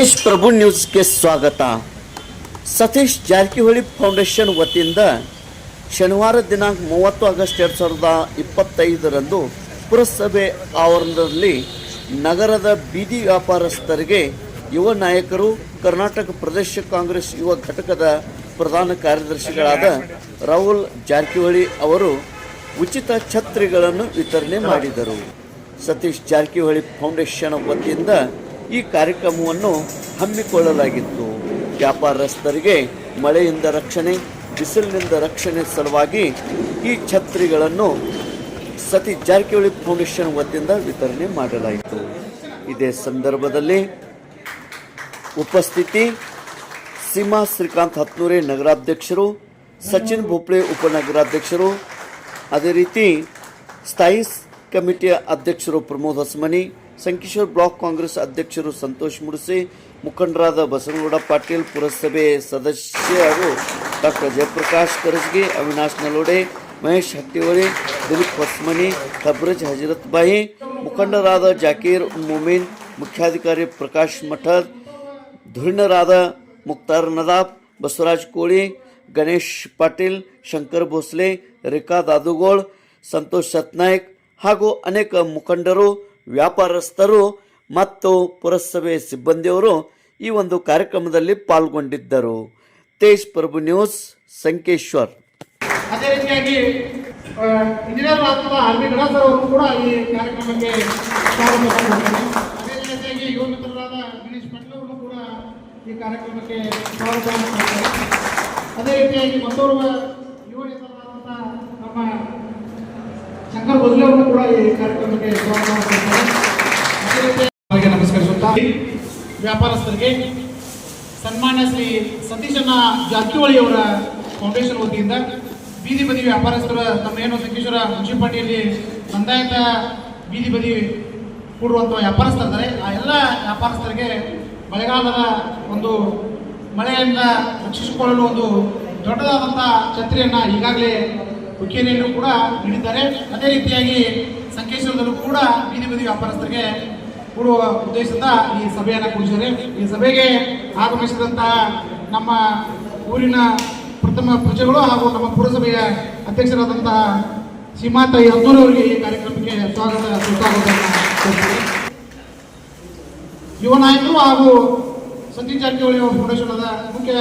ತೇಜ್ ಪ್ರಭು ನ್ಯೂಸ್ಗೆ ಸ್ವಾಗತ. ಸತೀಶ್ ಜಾರಕಿಹೊಳಿ ಫೌಂಡೇಶನ್ ವತಿಯಿಂದ ಶನಿವಾರ ದಿನಾಂಕ ಮೂವತ್ತು ಆಗಸ್ಟ್ ಎರಡು ಸಾವಿರದ ಇಪ್ಪತ್ತೈದರಂದು ಪುರಸಭೆ ಆವರಣದಲ್ಲಿ ನಗರದ ಬೀದಿ ವ್ಯಾಪಾರಸ್ಥರಿಗೆ ಯುವ ನಾಯಕರು, ಕರ್ನಾಟಕ ಪ್ರದೇಶ ಕಾಂಗ್ರೆಸ್ ಯುವ ಘಟಕದ ಪ್ರಧಾನ ಕಾರ್ಯದರ್ಶಿಗಳಾದ ರಾಹುಲ್ ಜಾರಕಿಹೊಳಿ ಅವರು ಉಚಿತ ಛತ್ರಿಗಳನ್ನು ವಿತರಣೆ ಮಾಡಿದರು. ಸತೀಶ್ ಜಾರಕಿಹೊಳಿ ಫೌಂಡೇಶನ್ ವತಿಯಿಂದ ಈ ಕಾರ್ಯಕ್ರಮವನ್ನು ಹಮ್ಮಿಕೊಳ್ಳಲಾಗಿತ್ತು. ವ್ಯಾಪಾರಸ್ಥರಿಗೆ ಮಳೆಯಿಂದ ರಕ್ಷಣೆ, ಬಿಸಿಲಿನಿಂದ ರಕ್ಷಣೆ ಸಲುವಾಗಿ ಈ ಛತ್ರಿಗಳನ್ನು ಸತಿ ಜಾರಕಿಹೊಳಿ ಫೌಂಡೇಶನ್ ವತಿಯಿಂದ ವಿತರಣೆ ಮಾಡಲಾಯಿತು. ಇದೇ ಸಂದರ್ಭದಲ್ಲಿ ಉಪಸ್ಥಿತಿ ಸೀಮಾ ಶ್ರೀಕಾಂತ್ ಹತ್ನೂರೆ ನಗರಾಧ್ಯಕ್ಷರು, ಸಚಿನ್ ಭೋಪ್ಳೆ ಉಪನಗರಾಧ್ಯಕ್ಷರು, ಅದೇ ರೀತಿ ಸ್ಥಾಯಿ ಕಮಿಟಿಯ ಅಧ್ಯಕ್ಷರು ಪ್ರಮೋದ್ ಹೊಸಮನಿ ಸಂಕೇಶ್ವರ ಬ್ಲಾಕ್ ಕಾಂಗ್ರೆಸ್ ಅಧ್ಯಕ್ಷರು ಸಂತೋಷ್ ಮುಡ್ಸೆ ಮುಖಂಡರಾದ ಬಸವನಗೌಡ ಪಾಟೀಲ್ ಪುರಸಭೆ ಸದಸ್ಯರು ಡಾಕ್ಟರ್ ಜಯಪ್ರಕಾಶ್ ಕರಜ್ಗಿ ಅವಿನಾಶ್ ನಲೋಡೆ ಮಹೇಶ್ ಹಟ್ಟಿಹೊಳಿ ದಿಲೀಪ್ ಹೊಸ್ಮನಿ ತಬ್ರಜ್ ಹಜರತ್ ಬಾಯಿ ಮುಖಂಡರಾದ ಜಾಕೀರ್ ಮೊಮೀನ್ ಮುಖ್ಯಾಧಿಕಾರಿ ಪ್ರಕಾಶ್ ಮಠದ್ ಧುರೀಣರಾದ ಮುಕ್ತಾರ್ ನದಾಬ್ ಬಸವರಾಜ್ ಕೋಳಿ ಗಣೇಶ್ ಪಾಟೀಲ್ ಶಂಕರ್ ಭೋಸ್ಲೆ ರೇಖಾ ದಾದುಗೋಳ್ ಸಂತೋಷ್ ಸತ್ನಾಯಕ್ ಹಾಗೂ ಅನೇಕ ಮುಖಂಡರು ವ್ಯಾಪಾರಸ್ಥರು ಮತ್ತು ಪುರಸಭೆ ಸಿಬ್ಬಂದಿಯವರು ಈ ಒಂದು ಕಾರ್ಯಕ್ರಮದಲ್ಲಿ ಪಾಲ್ಗೊಂಡಿದ್ದರು ತೇಜ್ ಪ್ರಭು ನ್ಯೂಸ್, ಸಂಕೇಶ್ವರ್ ಅದೇ ರೀತಿಯಾಗಿ ಇಂಜಿನಿಯರ್ ಅಥವಾ ಆರ್ ಬಿ ಗಣೇಶ್ ಅವರು ಕೂಡ ಈ ಕಾರ್ಯಕ್ರಮಕ್ಕೆ. ಅದೇ ರೀತಿಯಾಗಿ ಯುವ ಮಿತ್ರರಾದ ಗಣೇಶ್ ಪಟೇಲ್ ಅವರು ಕೂಡ ಈ ಕಾರ್ಯಕ್ರಮಕ್ಕೆ ಸ್ವಾಗತ. ಅದೇ ರೀತಿಯಾಗಿ ಮತ್ತೋರ್ವ ಯುವ ನಮ್ಮ ಶಂಕರ್ ಬಜ್ಲೆ ಅವರು ಕೂಡ ಈ ಕಾರ್ಯಕ್ರಮಕ್ಕೆ ಸ್ವಾಗತ ನಮಸ್ಕರಿಸುತ್ತಾ. ವ್ಯಾಪಾರಸ್ಥರಿಗೆ ಸನ್ಮಾನ್ಯ ಶ್ರೀ ಸತೀಶಣ್ಣ ಜಾರಕಿಹೊಳಿ ಅವರ ಫೌಂಡೇಶನ್ ವತಿಯಿಂದ ಬೀದಿ ಬದಿ ವ್ಯಾಪಾರಸ್ಥರ ತಮ್ಮ ಏನು ಸಂಕೇಶ್ವರ ಮುನ್ಸಿಪಾಲಿಟಿಯಲ್ಲಿ ನೋಂದಾಯಿತ ಬೀದಿ ಬದಿ ಕೂಡುವಂಥ ವ್ಯಾಪಾರಸ್ಥರಿದ್ದಾರೆ. ಆ ಎಲ್ಲ ವ್ಯಾಪಾರಸ್ಥರಿಗೆ ಮಳೆಗಾಲದ ಒಂದು ಮಳೆಯಿಂದ ರಕ್ಷಿಸಿಕೊಳ್ಳಲು ಒಂದು ದೊಡ್ಡದಾದಂಥ ಛತ್ರಿಯನ್ನು ಈಗಾಗಲೇ ಹುಕ್ಕೇರಿಯಲ್ಲೂ ಕೂಡ ನೀಡಿದ್ದಾರೆ ಅದೇ ರೀತಿಯಾಗಿ ಸಂಕೇಶ್ವರದಲ್ಲೂ ಕೂಡ ಬೀದಿ ಬದಿ ವ್ಯಾಪಾರಸ್ಥರಿಗೆ ಕೊಡುವ ಉದ್ದೇಶದಿಂದ ಈ ಸಭೆಯನ್ನು ಕೂಡಿಸಿದರೆ ಈ ಸಭೆಗೆ ಆಗಮಿಸಿದಂತಹ ನಮ್ಮ ಊರಿನ ಪ್ರಥಮ ಪ್ರಜೆಗಳು ಹಾಗೂ ನಮ್ಮ ಪುರಸಭೆಯ ಅಧ್ಯಕ್ಷರಾದಂತಹ ಸೀಮಾತಾಯಿ ಅವರಿಗೆ ಈ ಕಾರ್ಯಕ್ರಮಕ್ಕೆ ಸ್ವಾಗತ. ಯುವ ನಾಯಕರು ಹಾಗೂ ಸತೀಶ್ ಜಾರಕಿಹೊಳಿ ಫೌಂಡೇಶನ್ ಮುಖ್ಯ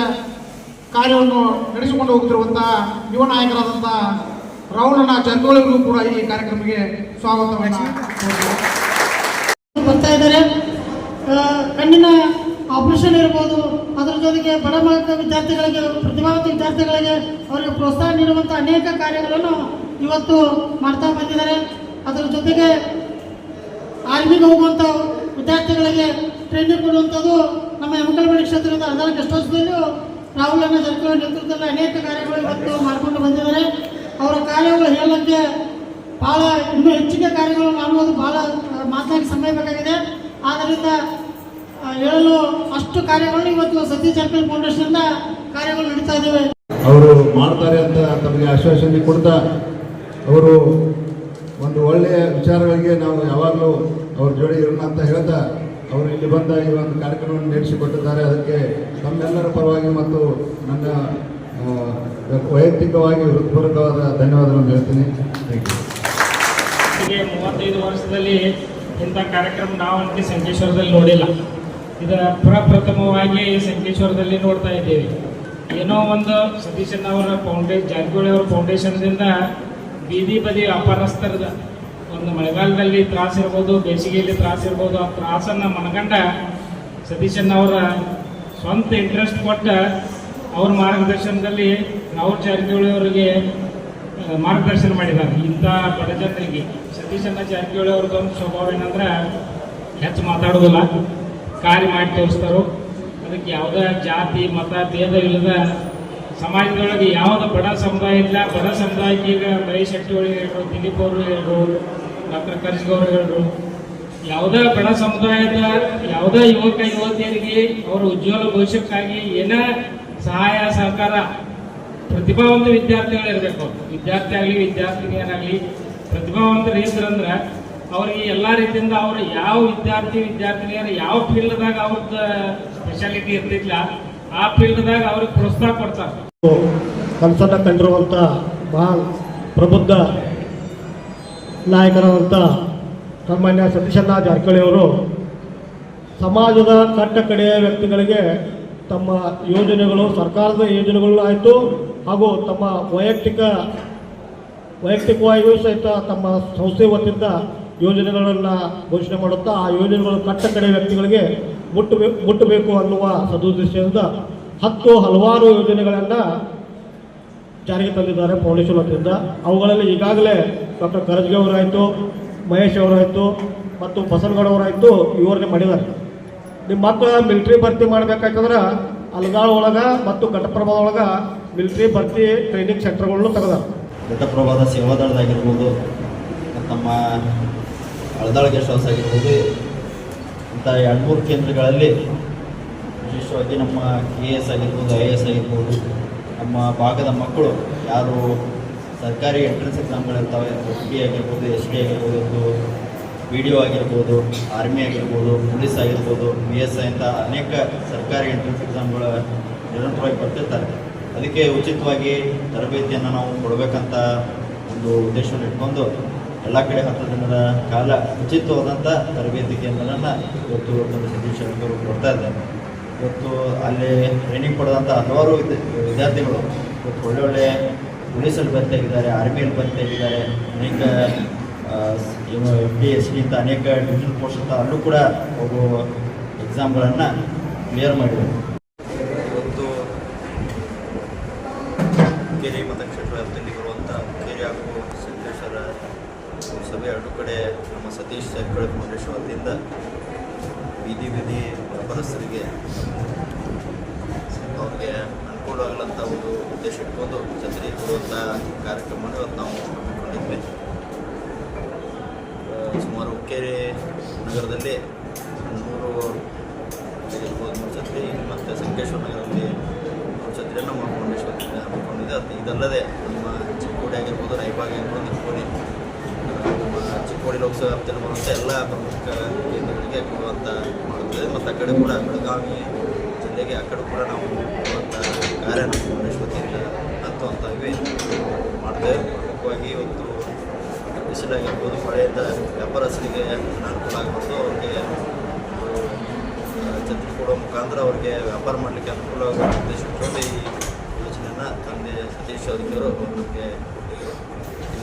ಕಾರ್ಯವನ್ನು ನಡೆಸಿಕೊಂಡು ಹೋಗುತ್ತಿರುವಂತಹ ಯುವ ನಾಯಕರಾದಂತಹ ರಾಹುಲಣ್ಣ ಅವರಿಗೂ ಕೂಡ ಈ ಕಾರ್ಯಕ್ರಮಕ್ಕೆ ಕೋರುತ್ತೇನೆ. ಬರ್ತಾ ಇದ್ದಾರೆ ಕಣ್ಣಿನ ಆಪರೇಷನ್ ಇರ್ಬೋದು, ಅದರ ಜೊತೆಗೆ ಬಡ ವರ್ಗದ ವಿದ್ಯಾರ್ಥಿಗಳಿಗೆ, ಪ್ರತಿಭಾವಂತ ವಿದ್ಯಾರ್ಥಿಗಳಿಗೆ ಅವರಿಗೆ ಪ್ರೋತ್ಸಾಹ ನೀಡುವಂಥ ಅನೇಕ ಕಾರ್ಯಗಳನ್ನು ಇವತ್ತು ಮಾಡ್ತಾ ಬಂದಿದ್ದಾರೆ ಅದರ ಜೊತೆಗೆ ಆರ್ಮಿಗೆ ಹೋಗುವಂಥ ವಿದ್ಯಾರ್ಥಿಗಳಿಗೆ ಟ್ರೈನಿಂಗ್ ಕೊಡುವಂಥದ್ದು ನಮ್ಮ ಯಮಕಲ್ಮಡಿ ಕ್ಷೇತ್ರದ ಅರ್ಧ ಗೆಸ್ಟ್ ಹೌಸ್ದಲ್ಲೂ ರಾಹುಲ್ ಅಣ್ಣ ಸರ್ಕಾರ ನೇತೃತ್ವದಲ್ಲಿ ಅನೇಕ ಕಾರ್ಯಗಳು ಇವತ್ತು ಮಾಡಿಕೊಂಡು ಬಂದಿದ್ದಾರೆ. ಅವರ ಕಾರ್ಯಗಳು ಹೇಳಕ್ಕೆ ಭಾಳ ಇನ್ನೂ ಹೆಚ್ಚಿನ ಕಾರ್ಯಗಳು ಮಾಡುವುದು ಭಾಳ ಮಾತಾಡಿ ಸಮಯ ಬೇಕಾಗಿದೆ. ಆದ್ದರಿಂದ ಹೇಳಲು ಅಷ್ಟು ಕಾರ್ಯಗಳನ್ನು ಇವತ್ತು ಸತೀಶ್ ಜಾರಕಿಹೊಳಿ ಫೌಂಡೇಶನ್ ಕಾರ್ಯಗಳು ನಡೀತಾ ಇದ್ದಾವೆ. ಅವರು ಮಾಡ್ತಾರೆ ಅಂತ ತಮಗೆ ಆಶ್ವಾಸನೆ ಕೊಡ್ತಾ ಅವರು ಒಂದು ಒಳ್ಳೆಯ ವಿಚಾರಗಳಿಗೆ ನಾವು ಯಾವಾಗಲೂ ಅವ್ರ ಜೋಡಿ ಇರೋಣ ಅಂತ ಹೇಳ್ತಾ ಅವರು ಇಲ್ಲಿ ಬಂದ ಈ ಒಂದು ಕಾರ್ಯಕ್ರಮವನ್ನು ನಡೆಸಿಕೊಟ್ಟಿದ್ದಾರೆ. ಅದಕ್ಕೆ ತಮ್ಮೆಲ್ಲರ ಪರವಾಗಿ ಮತ್ತು ನನ್ನ ವೈಯಕ್ತಿಕವಾಗಿ, ಹೃತ್ಪೂರ್ವಕವಾದ ಧನ್ಯವಾದಗಳನ್ನು ಹೇಳ್ತೀನಿ. ಮೂವತ್ತೈದು ವರ್ಷದಲ್ಲಿ ಇಂಥ ಕಾರ್ಯಕ್ರಮ ನಾವು ಅಂತ ಸಂಕೇಶ್ವರದಲ್ಲಿ ನೋಡಿಲ್ಲ. ಇದು ಪ್ರಪ್ರಥಮವಾಗಿ ಸಂಕೇಶ್ವರದಲ್ಲಿ ನೋಡ್ತಾ ಇದ್ದೀವಿ. ಏನೋ ಒಂದು ಸತೀಶನ್ ಅವರ ಫೌಂಡೇಶನ್ ಜಾರಕಿಹೊಳಿ ಅವರ ಫೌಂಡೇಶನ್ದಿಂದ ಬೀದಿ ಬದಿ ವ್ಯಾಪಾರಸ್ಥರದ ಒಂದು ಮಳೆಗಾಲದಲ್ಲಿ ತ್ರಾಸ ಇರ್ಬೋದು, ಬೇಸಿಗೆಯಲ್ಲಿ ತ್ರಾಸ ಇರ್ಬೋದು, ಆ ತ್ರಾಸನ್ನು ಮನಗಂಡ ಸತೀಶನ್ ಅವರ ಸ್ವಂತ ಇಂಟ್ರೆಸ್ಟ್ ಕೊಟ್ಟು ಅವ್ರ ಮಾರ್ಗದರ್ಶನದಲ್ಲಿ ರಾಹುಲ್ ಜಾರಕಿಹೊಳಿ ಅವರಿಗೆ ಮಾರ್ಗದರ್ಶನ ಮಾಡಿದ್ದಾರೆ ಇಂಥ ಬಡ ಜನರಿಗೆ ಸತೀಶಣ್ಣ ಜಾರಕಿಹೊಳಿ ಅವ್ರದ್ದೊಂದು ಸ್ವಭಾವ ಏನಂದ್ರೆ ಹೆಚ್ಚು ಮಾತಾಡೋದಿಲ್ಲ ಕಾರ್ಯ ಮಾಡಿ ತೋರಿಸ್ತಾರೋ. ಅದಕ್ಕೆ ಯಾವುದೇ ಜಾತಿ, ಮತ, ಭೇದ ಇಲ್ಲದ ಸಮಾಜದೊಳಗೆ ಯಾವುದು ಬಡ ಸಮುದಾಯ ಇಲ್ಲ, ಬಡ ಸಮುದಾಯಕ್ಕೆ ಈಗ ಮಹೇಶ್ ಶೆಟ್ಟಿಹೊಳಿ ಹೇಳ್ರು ದಿಲೀಪ್ ಅವರು ಹೇಳ್ರು ಡಾಕ್ಟರ್ ಕರ್ಜ್ಗಿ ಅವರು ಹೇಳ್ರು ಯಾವುದೇ ಬಡ ಸಮುದಾಯದ, ಯಾವುದೇ ಯುವಕ, ಯುವತಿಯರಿಗೆ ಅವರ ಉಜ್ವಲ ಭವಿಷ್ಯಕ್ಕಾಗಿ ಏನೇ ಸಹಾಯ, ಸಹಕಾರ, ಪ್ರತಿಭಾವಂತ ವಿದ್ಯಾರ್ಥಿಗಳು ಇರಬೇಕು. ವಿದ್ಯಾರ್ಥಿ ಆಗಲಿ, ವಿದ್ಯಾರ್ಥಿನಿಯರಾಗಲಿ ಪ್ರತಿಭಾವಂತರು ಇದ್ರಂದ್ರೆ ಅವ್ರಿಗೆ ಎಲ್ಲ ರೀತಿಯಿಂದ ಅವರು ಯಾವ ವಿದ್ಯಾರ್ಥಿ, ವಿದ್ಯಾರ್ಥಿನಿಯರು ಯಾವ ಫೀಲ್ಡ್ದಾಗ ಅವ್ರದ್ದು ಸ್ಪೆಷಾಲಿಟಿ ಇರ್ತಿಲ್ಲ ಆ ಫೀಲ್ಡ್ದಾಗ ಅವ್ರಿಗೆ ಪ್ರೋತ್ಸಾಹ ಕೊಡ್ತಾರೆ. ಕನಸನ್ನು ಕಂಡಿರುವಂಥ ಮಹಾನ್ ಪ್ರಬುದ್ಧ ನಾಯಕರಾದಂಥ ಸಾಮಾನ್ಯ ಸತೀಶಣ್ಣ ಜಾರಕಿಹೊಳಿ ಅವರು ಸಮಾಜದ ಕಟ್ಟ ಕಡೆಯ ವ್ಯಕ್ತಿಗಳಿಗೆ ತಮ್ಮ ಯೋಜನೆಗಳು, ಸರ್ಕಾರದ ಯೋಜನೆಗಳು ಆಯಿತು ಹಾಗೂ ತಮ್ಮ ವೈಯಕ್ತಿಕ, ವೈಯಕ್ತಿಕವಾಗಿಯೂ ಸಹಿತ ತಮ್ಮ ಸಂಸ್ಥೆ ವತಿಯಿಂದ ಯೋಜನೆಗಳನ್ನು ಘೋಷಣೆ ಮಾಡುತ್ತಾ ಆ ಯೋಜನೆಗಳು ಕಟ್ಟ ಕಡೆ ವ್ಯಕ್ತಿಗಳಿಗೆ ಮುಟ್ಟಬೇಕು ಮುಟ್ಟಬೇಕು ಅನ್ನುವ ಸದುದ್ದೇಶದಿಂದ ಹತ್ತು ಹಲವಾರು ಯೋಜನೆಗಳನ್ನು ಜಾರಿಗೆ ತಂದಿದ್ದಾರೆ ಫೌಂಡೇಶನ್ ವತಿಯಿಂದ ಅವುಗಳಲ್ಲಿ ಈಗಾಗಲೇ ಡಾಕ್ಟರ್ ಕರಜ್ಗೆ ಅವರಾಯಿತು, ಮಹೇಶ್ ಅವರಾಯಿತು ಮತ್ತು ಬಸನ್ಗೌಡ ಅವರಾಯಿತು ವಿವರಣೆ ಮಾಡಿದ್ದಾರೆ. ನಿಮ್ಮ ಮಕ್ಕಳ ಮಿಲಿಟ್ರಿ ಭರ್ತಿ ಮಾಡ್ಬೇಕಾಯ್ತಂದ್ರೆ ಅಲ್ಗಾಳ್ ಒಳಗೆ ಮತ್ತು ಘಟಪ್ರಭಾ ಒಳಗೆ ಮಿಲಿಟ್ರಿ ಭರ್ತಿ ಟ್ರೈನಿಂಗ್ ಸೆಂಟರ್ಗಳನ್ನು ತೆಗೆದಾರೆ. ಘಟಪ್ರಭಾದ ಸೇವಾದಳದಾಗಿರ್ಬೋದು ನಮ್ಮ ಅಳದಾಳ ಗೆಸ್ಟ್ ಹೌಸ್ ಆಗಿರ್ಬೋದು, ಇಂಥ ಎರಡು ಮೂರು ಕೇಂದ್ರಗಳಲ್ಲಿ ವಿಶೇಷವಾಗಿ ನಮ್ಮ ಕೆ ಎ ಎಸ್ ಆಗಿರ್ಬೋದು ಐ ಎಸ್ ಆಗಿರ್ಬೋದು, ನಮ್ಮ ಭಾಗದ ಮಕ್ಕಳು, ಯಾರು ಸರ್ಕಾರಿ ಎಂಟ್ರೆನ್ಸ್ ಎಕ್ಸಾಮ್ಗಳಿರ್ತಾವೆ ಎಸ್ ಬಿ ಆಗಿರ್ಬೋದು ಎಸ್ ಡಿ ಆಗಿರ್ಬೋದು, ಒಂದು ಬಿ ಡಿ ಒ ಆಗಿರ್ಬೋದು ಆರ್ಮಿ ಆಗಿರ್ಬೋದು ಪೊಲೀಸ್ ಆಗಿರ್ಬೋದು ಬಿ ಎಸ್ ಐ ಅಂತ ಅನೇಕ ಸರ್ಕಾರಿ ಎಂಟ್ರೆನ್ಸ್ ಎಕ್ಸಾಮ್ಗಳು ನಿರಂತರವಾಗಿ ಬರ್ತಿರ್ತಾರೆ. ಅದಕ್ಕೆ ಉಚಿತವಾಗಿ ತರಬೇತಿಯನ್ನು ನಾವು ಕೊಡಬೇಕಂತ ಒಂದು ಉದ್ದೇಶವನ್ನು ಇಟ್ಕೊಂಡು ಎಲ್ಲ ಕಡೆ ಹತ್ತು ದಿನದ ಕಾಲ ಉಚಿತವಾದಂಥ ತರಬೇತಿ ಕೇಂದ್ರಗಳನ್ನು ಇವತ್ತು ನಮ್ಮ ಸತೀಶ್ ಕೊಡ್ತಾ ಇದ್ದಾರೆ. ಇವತ್ತು ಅಲ್ಲಿ ಟ್ರೈನಿಂಗ್ ಪಡೆದಂಥ ಹಲವಾರು ವಿದ್ಯ- ವಿದ್ಯಾರ್ಥಿಗಳು ಇವತ್ತು ಒಳ್ಳೊಳ್ಳೆ ಒಳ್ಳೆ ಪೊಲೀಸಲ್ಲಿ ಭರ್ತಿಯಾಗಿದ್ದಾರೆ ಆರ್ಮಿಯಲ್ಲಿ ಭರ್ತಿಯಾಗಿದ್ದಾರೆ ಅನೇಕ ಎಫ್ ಡಿ ಎಸ್ ಡಿ ಅಂತ ಅನೇಕ ಡಿವಿಷನ್ ಪೋಸ್ಟ್ ಅಂತ ಅಲ್ಲೂ ಕೂಡ ಅವರು ಎಕ್ಸಾಮ್ಗಳನ್ನು ಕ್ಲಿಯರ್ ಮಾಡಿದ್ದಾರೆ. ಇವತ್ತು ಕೆರೆ ಮತಕ್ಷೇತ್ರ ವ್ಯಾಪ್ತಿಯಲ್ಲಿ ಬರುವಂಥ ಕೆರೆ ಹಾಗೂ ಸಿದ್ದೇಶ್ವರ ಸಭೆ ಎರಡು ಕಡೆ ನಮ್ಮ ಸತೀಶ್ ಜಾರಕಿಹೊಳಿ ಫೌಂಡೇಶನ್ ವತಿಯಿಂದ ಬೀದಿ ಬೀದಿ ವ್ಯಾಪಾರಸ್ಥರಿಗೆ ಅವ್ರಿಗೆ ಅನುಕೂಲ ಆಗಲಂತ ಒಂದು ಉದ್ದೇಶ ಇಟ್ಕೊಂಡು ಛತ್ರಿ ಕೊಡುವಂಥ ಕಾರ್ಯಕ್ರಮವನ್ನು ಇವತ್ತು ನಾವು ಹಮ್ಮಿಕೊಂಡಿದ್ವಿ. ಸುಮಾರು ಹುಕ್ಕೇರಿ ನಗರದಲ್ಲಿ ನೂರು ಮೂರು ಛತ್ರಿ, ಮತ್ತು ಸಂಕೇಶ್ವರ ನಗರದಲ್ಲಿ ಮೂರು ಛತ್ರಿಯನ್ನು ಮಾಡಿಕೊಂಡು ಹಮ್ಮಿಕೊಂಡಿದೆ ಇದಲ್ಲದೆ ನಮ್ಮ ಚಿಕ್ಕೋಡಿ ಆಗಿರ್ಬೋದು, ರಾಯಬಾಗ್ ಆಗಿರ್ಬೋದು ನಿಕ್ಕೋಡಿ ಚಿಕ್ಕೋಡಿ ಲೋಕಸಭಾ ವ್ಯಾಪ್ತಿಯಲ್ಲಿ ಬರುವಂಥ ಎಲ್ಲ ಪ್ರಮುಖ ಕೇಂದ್ರಗಳಿಗೆ ಕೊಡುವಂಥ ಮಾಡುತ್ತದೆ. ಮತ್ತು ಆ ಕಡೆ ಕೂಡ ಬೆಳಗಾವಿ ಜಿಲ್ಲೆಗೆ ಆ ಕಡೆ ಕೂಡ ನಾವು ಕೊಡುವಂಥ ಕಾರ್ಯ ನಮ್ಮ ವತಿಯಿಂದ ಮಾಡ್ತೇವೆ ಪ್ರಮುಖವಾಗಿ ಒಂದು ಬಿಸಿಲಾಗಿರ್ಬೋದು, ಮಳೆಯಿಂದ ವ್ಯಾಪಾರಸ್ಥರಿಗೆ ಅನುಕೂಲ ಆಗಬಹುದು ಅವ್ರಿಗೆ ಛತ್ರಿ ಕೊಡೋ ಮುಖಾಂತರ ಅವ್ರಿಗೆ ವ್ಯಾಪಾರ ಮಾಡಲಿಕ್ಕೆ ಅನುಕೂಲ ಆಗುವ ಉದ್ದೇಶ ಈ ಯೋಜನೆಯನ್ನು ತಂದೆ ಸತೀಶ್ ಅವರಿಗವರು ನಮಗೆ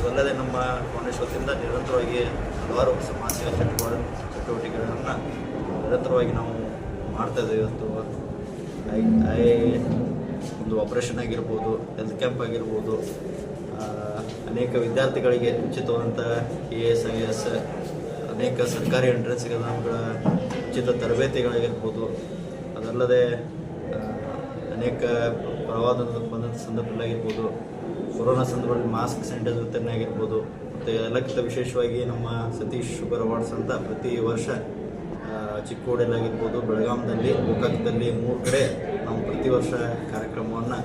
ಇದಲ್ಲದೆ ನಮ್ಮ ವತಿಯಿಂದ ನಿರಂತರವಾಗಿ ಹಲವಾರು ಸಮಾಜ ಚಟುವಟಿಕೆ ಚಟುವಟಿಕೆಗಳನ್ನು ನಿರಂತರವಾಗಿ ನಾವು ಮಾಡ್ತಾ ಇದ್ದೇವೆ ಇವತ್ತು. ಐ ಐ, ಒಂದು ಆಪರೇಷನ್ ಆಗಿರ್ಬೋದು ಹೆಲ್ತ್ ಕ್ಯಾಂಪ್ ಆಗಿರ್ಬೋದು ಅನೇಕ ವಿದ್ಯಾರ್ಥಿಗಳಿಗೆ ಉಚಿತವಾದಂಥ ಎ ಎಸ್ ಐ ಎಸ್ ಅನೇಕ ಸರ್ಕಾರಿ ಎಂಟ್ರೆನ್ಸ್ ಎಕ್ಸಾಮ್ಗಳ ಉಚಿತ ತರಬೇತಿಗಳಾಗಿರ್ಬೋದು. ಅದಲ್ಲದೆ ಅನೇಕ ಪ್ರವಾದ ಬಂದಂಥ ಸಂದರ್ಭದಲ್ಲಾಗಿರ್ಬೋದು ಕೊರೋನಾ ಸಂದರ್ಭದಲ್ಲಿ ಮಾಸ್ಕ್ ಸ್ಯಾನಿಟೈಸರ್ ವಿತರಣೆ ಆಗಿರ್ಬೋದು, ಮತ್ತು ಎಲ್ಲಕ್ಕಿಂತ ವಿಶೇಷವಾಗಿ ನಮ್ಮ ಸತೀಶ್ ಶುಗರ್ ಅವಾರ್ಡ್ಸ್ ಅಂತ ಪ್ರತಿ ವರ್ಷ ಚಿಕ್ಕೋಡಿಯಲ್ಲಾಗಿರ್ಬೋದು ಬೆಳಗಾಂದಲ್ಲಿ ಗೋಕಾಕದಲ್ಲಿ ಮೂರು ಕಡೆ ನಾವು ಪ್ರತಿ ವರ್ಷ ಕಾರ್ಯಕ್ರಮವನ್ನು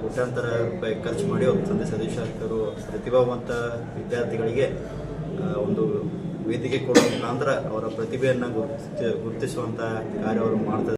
ಕೋಟ್ಯಾಂತರ ರೂಪಾಯಿ ಖರ್ಚು ಮಾಡಿ ಒಂದು ತಂದೆ ಸತೀಶ್ ಅವರು ಪ್ರತಿಭಾವಂತ ವಿದ್ಯಾರ್ಥಿಗಳಿಗೆ ಒಂದು ವೇದಿಕೆ ಕೊಡುವ ಮುಖಾಂತರ ಅವರ ಪ್ರತಿಭೆಯನ್ನು ಗುರುತಿಸುವಂತಹ ಕಾರ್ಯ ಅವರು ಮಾಡ್ತಾರೆ